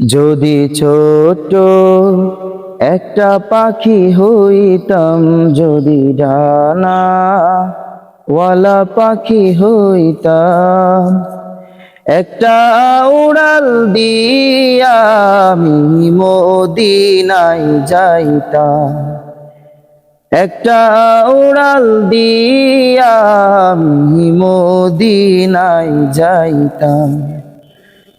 যদি ছোট একটা পাখি হইতাম, যদি ডানা ওয়ালা পাখি হইতাম, একটা উড়াল দিয়া আমি যাইতাম। একটা উড়াল দিয়া আমি যাইতাম।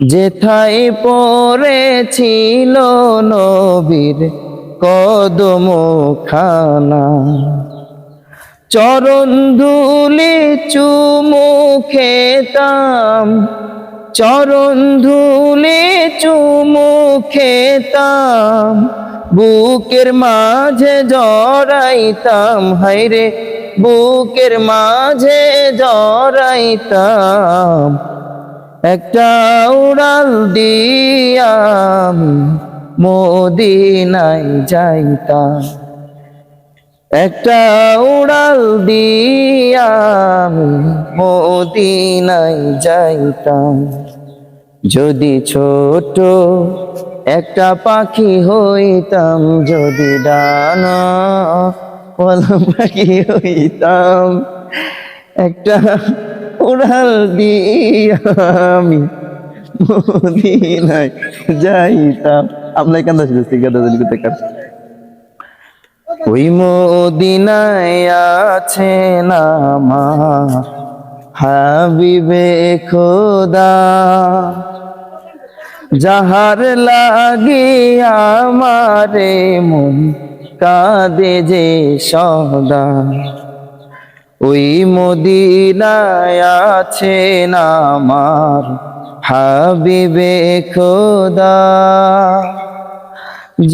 যেথায় পড়েছিল নবীর কদম খানা চরণ ধুলে চুমু খেতাম, চরণ ধুলে চুমু খেতাম, বুকের মাঝে জড়াইতাম হাইরে বুকের মাঝে জড়াইতাম। একটা উড়াল দিয়াম মদিনায় যাইতাম। একটা উড়াল দিয়াম মদিনায় যাইতাম। যদি ছোট একটা পাখি হইতাম, যদি ডানা ওলা পাখি হইতাম, একটা উড়াল দিয়ে আমি মদিনায় যাইতাম। আপনার কান্দা ছিল গাদা দিলি কোথাকার ওই মদিনায় আছে না আমার হাবিবে খোদা। যাহার লাগে আমারে মন কাঁদে যে সদা। ওই মদিনায় না আমার হাবিবে খোদা।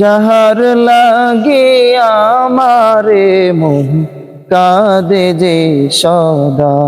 যাহার লাগে আমারে মন কাঁদে যে সদা।